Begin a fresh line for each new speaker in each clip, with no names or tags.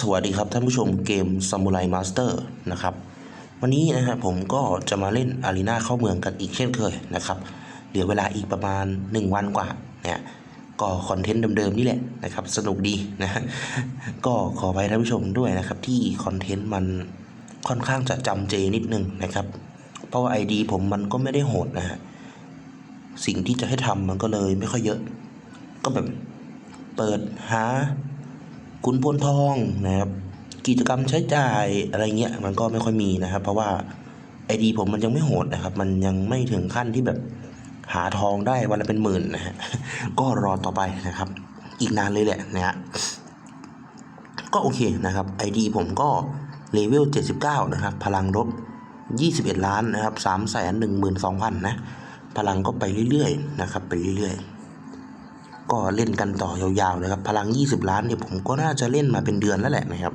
สวัสดีครับท่านผู้ชมเกม Samurai Master นะครับ วันนี้นะครับผมก็จะมาเล่นอารีนาเข้าเมืองกันอีกเช่นเคยนะครับ เหลือเวลาอีกประมาณ 1 วันกว่าเนี่ยก็คอนเทนต์เดิมๆนี่แหละนะครับ สนุกดีนะก็ขอไปท่านผู้ชมด้วยนะครับ ที่คอนเทนต์มันค่อนข้างจะจำเจนิดนึงนะครับ เพราะว่า ID ผมมันก็ไม่ได้โหดนะฮะสิ่งที่จะให้ทำมันก็เลยไม่ค่อยเยอะ ก็แบบเปิดหา คุณพลทองนะครับ กิจกรรมใช้จ่ายอะไรเงี้ยมันก็ไม่ค่อยมีนะครับ เพราะว่าไอดีผมมันยังไม่โหดนะครับ มันยังไม่ถึงขั้นที่แบบหาทองได้วันละเป็นหมื่นนะฮะก็รอต่อไปนะครับ อีกนานเลยแหละนะฮะก็โอเคนะครับไอดีผมก็เลเวล 79 นะครับ พลังลบ21 ล้านนะครับ3 1 2 0 0 0นะ พลังก็ไปเรื่อยๆ นะครับ ไปเรื่อยๆ ก็เล่นกันต่อยาวๆเลยครับ พลัง 20 ล้านเนี่ยผมก็น่าจะเล่นมาเป็นเดือนแล้วแหละนะครับ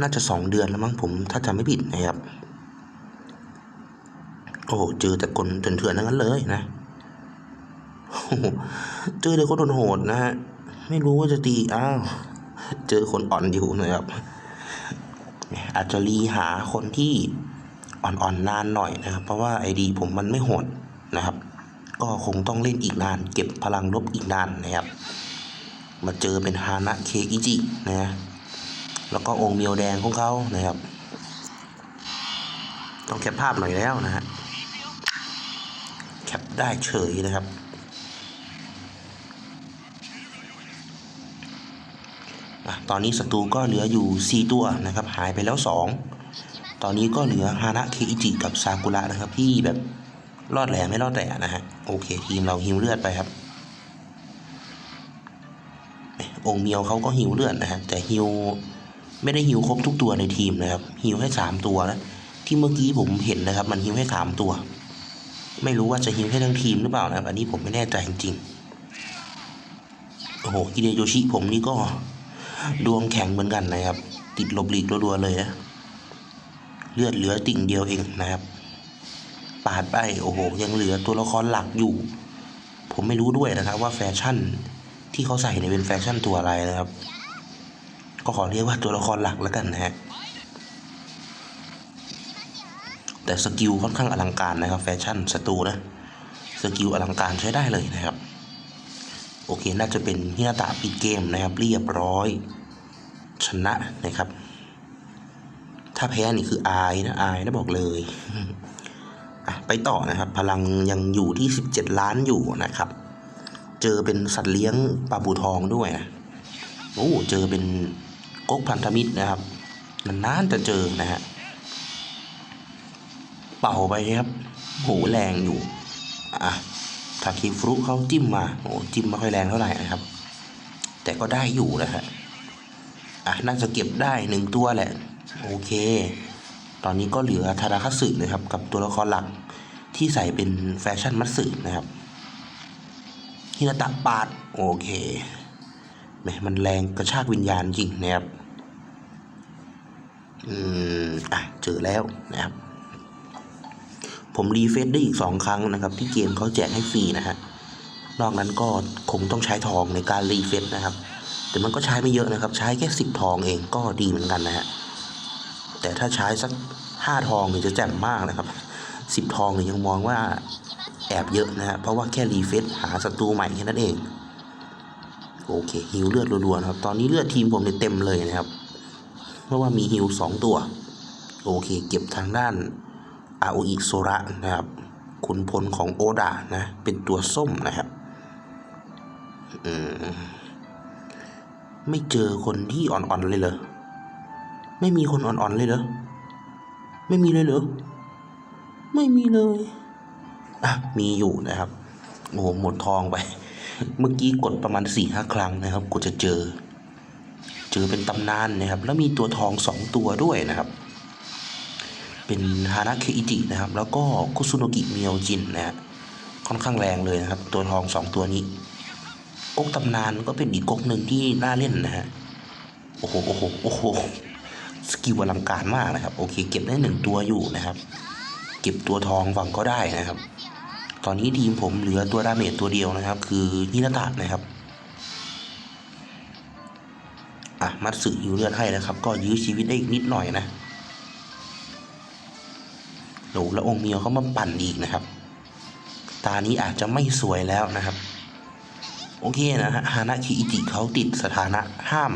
น่าจะ 2 เดือนแล้วมั้งผมถ้าจำไม่ผิดนะครับ โอ้โหเจอแต่คนเถื่อนๆทั้งนั้นเลยนะโอ้โหเจอแต่คนโหดนะฮะไม่รู้ว่าจะตีอ้าวเจอคนอ่อนอยู่นะครับ อาจจะรีหาคนที่อ่อนๆนานหน่อยนะครับ เพราะว่าไอดีผมมันไม่โหด ก็คงต้องเล่นอีกนาน เก็บพลังลบอีกนานนะครับ มาเจอเป็นฮานะเคอิจินะแล้วก็องค์เมียวแดงของเขานะครับ ต้องแคปภาพหน่อยแล้วนะฮะแคปได้เฉยนะครับอะตอนนี้ศัตรูก็เหลืออยู่ 4 ตัวนะครับ หายไปแล้ว 2 ตอนนี้ก็เหลือฮานะเคอิจิกับซากุระนะครับที่แบบรอดแหล่ไม่รอดแหล่นะฮะ โอเคทีมเราหิวเลือดไปครับองเมียวเขาก็หิวเลือดนะฮะแต่หิวไม่ได้หิวครบทุกตัวในทีมนะครับหิวให้สามตัวนะที่เมื่อกี้ผมเห็นนะครับ มันหิวให้สามตัว ไม่รู้ว่าจะหิวให้ทั้งทีมหรือเปล่านะครับอันนี้ผมไม่แน่ใจจริงๆโอ้โหฮิเดโยชิผมนี่ก็ดวงแข็งเหมือนกันนะครับ ติดลบหลีกรัวๆเลยนะเลือดเหลือติ่งเดียวเองนะครับ ปาดไปโอ้โหยังเหลือตัวละครหลักอยู่ ผมไม่รู้ด้วยนะครับว่าแฟชั่นที่เขาใส่เนี่ยเป็นแฟชั่นตัวอะไรนะครับ ก็ขอเรียกว่าตัวละครหลักแล้วกันนะฮะแต่สกิลค่อนข้างอลังการนะครับแฟชั่นศัตรูนะสกิลอลังการใช้ได้เลยนะครับ โอเคน่าจะเป็นฮินาตะปิดเกมนะครับ เรียบร้อย ชนะนะครับ ถ้าแพ้นี่คืออายนะอายนะบอกเลย ไปต่อนะครับพลังยังอยู่ที่ 17 ล้านอยู่นะครับ เจอเป็นสัตว์เลี้ยงปลาบูทองด้วยนะโอ้เจอเป็นก๊กพันธมิตรนะครับนานๆจะเจอนะฮะเป่าไปครับโหแรงอยู่อะทาคิฟรุเขาจิ้มมาโอ้จิ้มไม่ค่อยแรงเท่าไหร่นะครับ แต่ก็ได้อยู่นะฮะอะน่าจะเก็บได้หนึ่งตัวแหละ โอเค ตอนนี้ก็เหลือทาราคัตสึนะครับ กับตัวละครหลักที่ใส่เป็นแฟชั่นมัตสึนะครับฮินาตะปาดโอเคแหมมันแรงกระชากวิญญาณจริงนะครับ อืมอะเจอแล้วนะครับ ผมรีเฟซได้อีกสองครั้งนะครับ ที่เกมเขาแจกให้ฟรีนะฮะนอกนั้นก็คงต้องใช้ทองในการรีเฟซนะครับ แต่มันก็ใช้ไม่เยอะนะครับ ใช้แค่สิบทองเองก็ดีเหมือนกันนะฮะ แต่ถ้าใช้สักห้าทองเนี่ยจะแจ่มมากนะครับสิบทองเนี่ยยังมองว่าแอบเยอะนะฮะเพราะว่าแค่รีเฟซหาศัตรูใหม่แค่นั้นเอง โอเคฮิวเลือดรัวๆนะครับตอนนี้เลือดทีมผมเนี่ยเต็มเลยนะครับ เพราะว่ามีฮิวสองตัว โอเค เก็บทางด้านอาโออิโซระนะครับขุนพลของโอดานะ เป็นตัวส้มนะครับอืมไม่เจอคนที่อ่อนๆเลยเหรอ ไม่มีคนอ่อนๆเลยเหรอ ไม่มีเลยเหรอ ไม่มีเลย อะ มีอยู่นะครับ โอ้โห หมดทองไป เมื่อกี้กดประมาณสี่ห้าครั้งนะครับกว่าจะเจอ เจอเป็นตำนานนะครับ แล้วมีตัวทองสองตัวด้วยนะครับ เป็นฮานะเคอิจินะครับ แล้วก็คุซุโนกิเมียวจินนะฮะ ค่อนข้างแรงเลยนะครับ ตัวทองสองตัวนี้ก๊กตำนานก็เป็นอีกก๊กหนึ่งที่น่าเล่นนะฮะ โอ้โห โอ้โห โอ้โห สกิลอลังการมากนะครับ โอเค เก็บได้หนึ่งตัวอยู่นะครับ เก็บตัวทองฝั่งก็ได้นะครับ ตอนนี้ทีมผมเหลือตัวดาเมจตัวเดียวนะครับ คือฮินาตะนะครับอะมัดสึฮิวเลือดให้นะครับ ก็ยื้อชีวิตได้อีกนิดหน่อยนะโหแล้วองค์เมียวเขามาปั่นอีกนะครับ ตานี้อาจจะไม่สวยแล้วนะครับ โอเคนะฮะฮานะคิอิจิเขาติดสถานะห้าม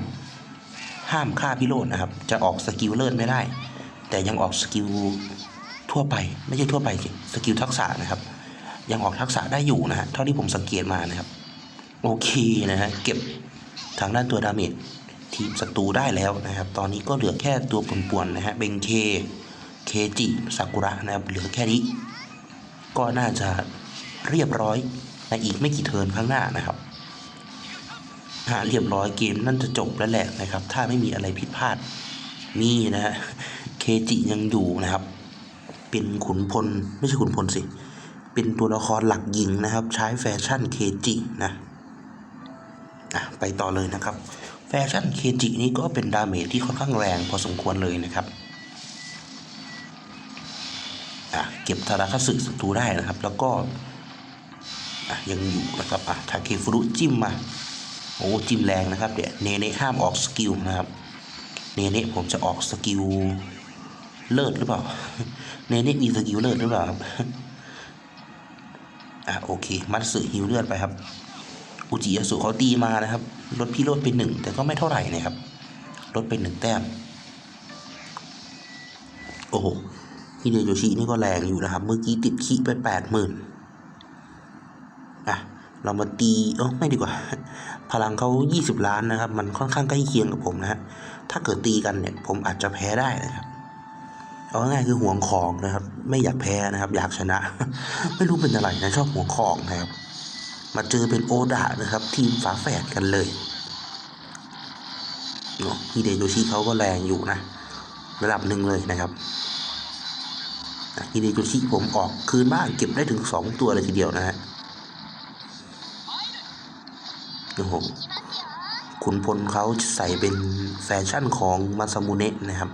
ห้ามฆ่าพิโรธนะครับ จะออกสกิลเลิศไม่ได้ แต่ยังออกสกิลทั่วไป ไม่ใช่ทั่วไปสิสกิลทักษะนะครับ ยังออกทักษะได้อยู่นะฮะเท่าที่ผมสังเกตมานะครับ โอเคนะฮะเก็บทางด้านตัวดาเมจทีมศัตรูได้แล้วนะครับ ตอนนี้ก็เหลือแค่ตัวป่วนๆนะฮะเบงเคเคจิซากุระนะครับเหลือแค่นี้ ก็น่าจะเรียบร้อยในอีกไม่กี่เทิร์นข้างหน้านะครับ หาเรียบร้อยเกมนั่นจะจบแล้วแหละนะครับ ถ้าไม่มีอะไรผิดพลาดมีนะฮะเคจิยังอยู่นะครับ เป็นขุนพลไม่ใช่ขุนพลสิ เป็นตัวละครหลักหญิงนะครับ ใช้แฟชั่นเคจินะอะไปต่อเลยนะครับ แฟชั่นเคจินี้ก็เป็นดาเมจที่ค่อนข้างแรงพอสมควรเลยนะครับอะเก็บทาราคสึศัตรูได้นะครับ แล้วก็อะยังอยู่นะครับอะทาเคฟุรุจิ้มมา อ้จิ้มแรงนะครับเดี๋ยวเนเน่ห้ามออกสกิลนะครับเนเน่ผมจะออกสกิลเลิศหรือเปล่าเนเน่มีสกิลเลิศหรือเปล่าครับอะโอเค มัตสึฮิวเลือดไปครับ อุจิยาสุเขาตีมานะครับลดพี่ลดไปหนึ่งแต่ก็ไม่เท่าไหร่นะครับลดไปหนึ่งแต้ม โอ้โหฮิเดโยชินี่ก็แรงอยู่นะครับ เมื่อกี้ติดขี้ไปแปดหมื่น เรามาตีเออไม่ดีกว่า พลังเขายี่สิบล้านนะครับ มันค่อนข้างใกล้เคียงกับผมนะฮะถ้าเกิดตีกันเนี่ย ผมอาจจะแพ้ได้นะครับเอาง่ายคือห่วงของนะครับ ไม่อยากแพ้นะครับ อยากชนะ ไม่รู้เป็นอะไรนะชอบห่วงของนะครับ มาเจอเป็นโอดะนะครับ ทีมฝาแฝดกันเลยเนาะฮิเดโยชิเขาก็แรงอยู่นะระดับหนึ่งเลยนะครับฮิเดโยชิผมออกคืนบ้านเก็บได้ถึงสองตัวเลยทีเดียวนะฮะ โอ้โหขุนพลเขาใส่เป็นแฟชั่นของมาซามุเนะนะครับ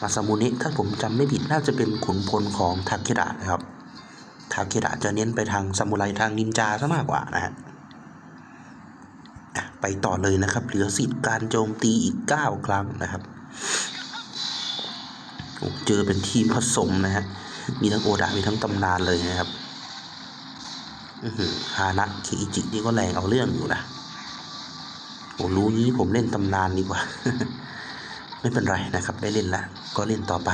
มาซามุเนะถ้าผมจำไม่ผิดน่าจะเป็นขุนพลของทาเคดะนะครับทาเคดะจะเน้นไปทางซามูไรทางนินจาซะมากกว่านะฮะไปต่อเลยนะครับ เหลือสิทธิ์การโจมตีอีก 9 ครั้งนะครับเจอเป็นทีมผสมนะฮะ มีทั้งโอดะมีทั้งตำนานเลยนะครับ ฮานะเคอิจินี่ก็แรงเอาเรื่องอยู่นะโอ้รู้งี้ผมเล่นตำนานดีกว่า ไม่เป็นไรนะครับ ได้เล่นละก็เล่นต่อไป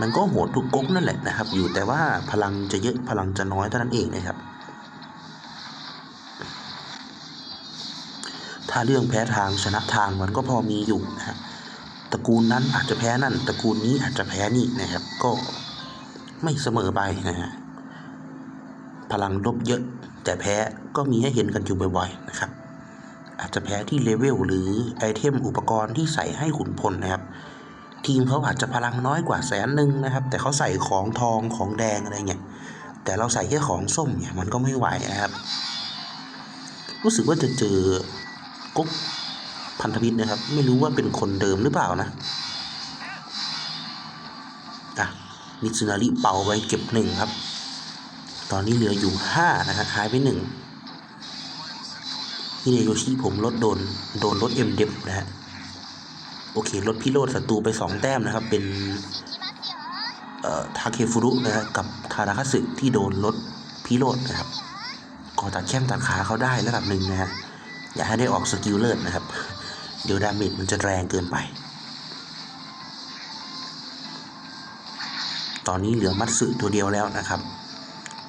มันก็โหดทุกก๊กนั่นแหละนะครับ อยู่แต่ว่าพลังจะเยอะพลังจะน้อยเท่านั้นเองนะครับ ถ้าเรื่องแพ้ทางชนะทางมันก็พอมีอยู่นะฮะตระกูลนั้นอาจจะแพ้นั่นตระกูลนี้อาจจะแพ้นี่นะครับ ก็ไม่เสมอไปนะฮะ พลังลบเยอะ แต่แพ้ก็มีให้เห็นกันอยู่บ่อยๆนะครับ อาจจะแพ้ที่เลเวลหรือไอเทมอุปกรณ์ที่ใส่ให้ขุนพลนะครับ ทีมเขาอาจจะพลังน้อยกว่าแสนหนึ่งนะครับ แต่เขาใส่ของทองของแดงอะไรเงี้ยแต่เราใส่แค่ของส้มเนี่ยมันก็ไม่ไหวนะครับ รู้สึกว่าจะเจอกุ๊กพันธมิตรนะครับ ไม่รู้ว่าเป็นคนเดิมหรือเปล่านะอะมิตซึนาริเป่าไปเก็บหนึ่งครับ อนนี้เหลืออยู่ห้านะฮะหายไปหนึ่งฮิเดโยชิผมลดโดน โดนลดเอ็มเดฟนะฮะ โอเค ลดพิโรธศัตรูไป 2 แต้มนะครับ เป็น เอ่อ ทาเคฟุรุนะฮะ กับทาราคาสึที่โดนลดพิโรธนะครับก็ตัดแข้งตัดขาเขาได้ระดับหนึ่งนะฮะ อย่าให้ได้ออกสกิลเลิศนะครับ เดี๋ยวดาเมจมันจะแรงเกินไปตอนนี้เหลือมัตสึตัวเดียวแล้วนะครับ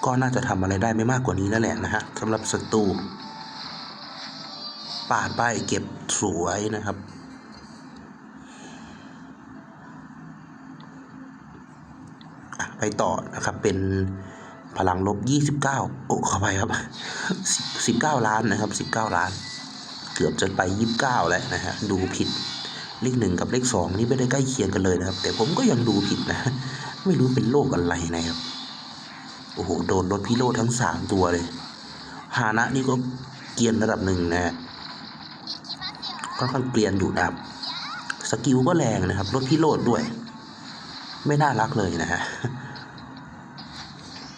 ก็น่าจะทำอะไรได้ไม่มากกว่านี้แล้วแหละนะฮะสำหรับศัตรูปาดไปเก็บสวยนะครับไปต่อนะครับเป็นพลังลบ 29 โอ้ขอไปครับ 19 ล้านนะครับ 19 ล้าน เกือบจะไป 29 แล้วนะฮะดูผิดเลขหนึ่งกับเลขสองนี่ไม่ได้ใกล้เคียงกันเลยนะครับ แต่ผมก็ยังดูผิดนะ ไม่รู้เป็นโรคอะไรนะครับ โอ้โห โดนรถพิโรธทั้งสามตัวเลย ฮานะนี่ก็เกรียนระดับหนึ่งนะฮะค่อนข้างเกรียนอยู่นะครับ สกิลก็แรงนะครับ รถพิโรธด้วย ไม่น่ารักเลยนะฮะ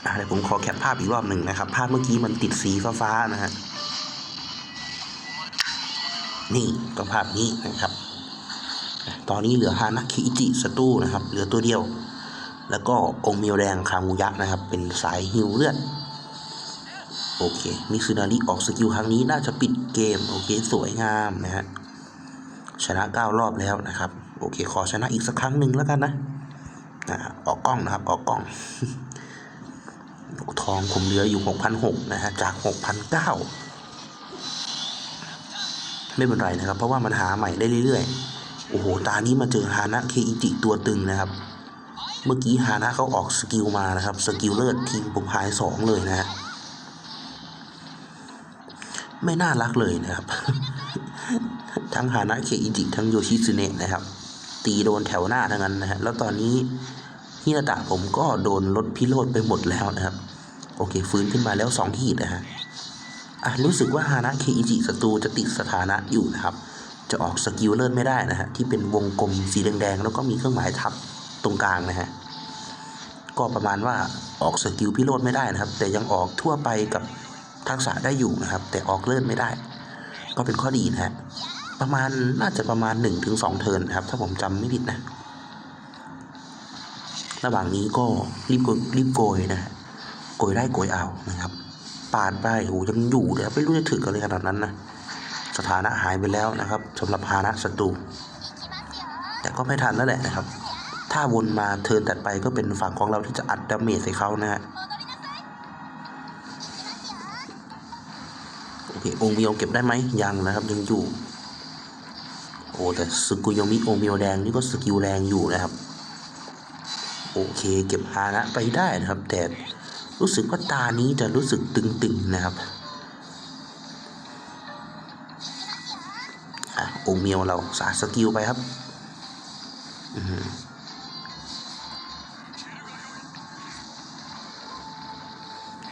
อะเดี๋ยวผมขอแคปภาพอีกรอบหนึ่งนะครับ ภาพเมื่อกี้มันติดสีฟ้าๆนะฮะ นี่ก็ภาพนี้นะครับ ตอนนี้เหลือฮานาคิอิจิสตูนะครับ เหลือตัวเดียว แล้วก็องค์เมียวแดงคางูยะนะครับ เป็นสายฮิวเลือด โอเค มิซึนาริออกสกิลครั้งนี้น่าจะปิดเกม โอเค สวยงามนะฮะ ชนะ 9 รอบแล้วนะครับ โอเค ขอชนะอีกสักครั้งหนึ่งแล้วกันนะนะออกกล้องนะครับ ออกกล้อง ทองผมเหลืออยู่ 6,600นะฮะ จาก 6,900 ไม่เป็นไรนะครับ เพราะว่ามันหาใหม่ได้เรื่อยๆ โอ้โห ตานี้มาเจอฮานะเคอิจิตัวตึงนะครับ เมื่อกี้ฮานะเขาออกสกิลมานะครับ สกิลเลิศทีมผมหายสองเลยนะฮะไม่น่ารักเลยนะครับ ทั้งฮานะเคอิจิทั้งโยชิซึเนะนะครับ ตีโดนแถวหน้าทั้งนั้นนะฮะแล้วตอนนี้ฮินาตะผมก็โดนลดพิโรธไปหมดแล้วนะครับ โอเค ฟื้นขึ้นมาแล้วสองทีดนะฮะอะรู้สึกว่าฮานะเคอิจิศัตรูจะติดสถานะอยู่นะครับ จะออกสกิลเลิศไม่ได้นะฮะที่เป็นวงกลมสีแดงๆแล้วก็มีเครื่องหมายทับ รงกลางนะฮะก็ประมาณว่าออกสกิลพิโรธไม่ได้นะครับ แต่ยังออกทั่วไปกับทักษะได้อยู่นะครับ แต่ออกเลิศไม่ได้ ก็เป็นข้อดีนะฮะประมาณน่าจะประมาณ1นถึงสเทิร์นนะครับ ถ้าผมจำไม่ผิดนะ ระหว่างนี้ก็รีบโกยรีบโกยนะฮะโกยได้โกยเอานะครับ ปาดไปโอ้ยังอยู่เลยครับไม่รู้จะถึงกันเลยขนาดนั้นนะสถานะหายไปแล้วนะครับสำหรับฮานะศัตรูแต่ก็ไม่ทันแล้วแหละนะครับ ถ้าวนมาเทิร์นถัดไปก็เป็นฝั่งของเราที่จะอัดดาเมจใส่เขานะฮะโอเคองค์เมียวเก็บได้ไหมยังนะครับยังอยู่โอ้แต่สกุยมิองค์เมียวแดงนี่ก็สกิลแรงอยู่นะครับโอเคเก็บฮานะไปได้นะครับ แต่รู้สึกว่าตานี้จะรู้สึกตึงๆนะครับอะองค์เมียวเราสาสกิลไปครับ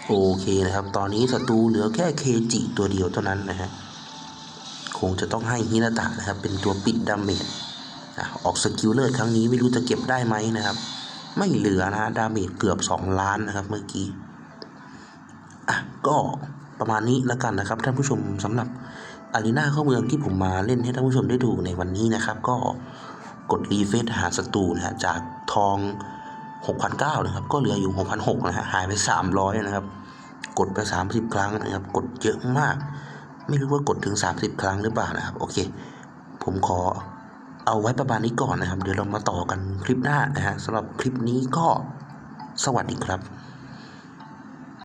โอเคนะครับ ตอนนี้ศัตรูเหลือแค่เคจิตัวเดียวเท่านั้นนะฮะ คงจะต้องให้ฮินาตะนะครับ เป็นตัวปิดดาเมจอะออกสกิลเลิศครั้งนี้ไม่รู้จะเก็บได้ไหมนะครับ ไม่เหลือนะฮะดาเมจเกือบ 2 ล้านนะครับเมื่อกี้ อะ ก็ประมาณนี้แล้วกันนะครับ ท่านผู้ชมสำหรับอารีนาเข้าเมืองที่ผมมาเล่นให้ท่านผู้ชมได้ดูในวันนี้นะครับ ก็กดรีเฟซหาศัตรูนะฮะจากทอง 6,900นะครับ ก็เหลืออยู่ 6,600นะฮะ หายไป 300 นะครับ กดไป 30 ครั้งนะครับ กดเยอะมาก ไม่รู้ว่ากดถึง 30 ครั้งหรือเปล่านะครับ โอเค ผมขอเอาไว้ประมาณนี้ก่อนนะครับ เดี๋ยวเรามาต่อกันคลิปหน้านะฮะสำหรับคลิปนี้ก็สวัสดีครับ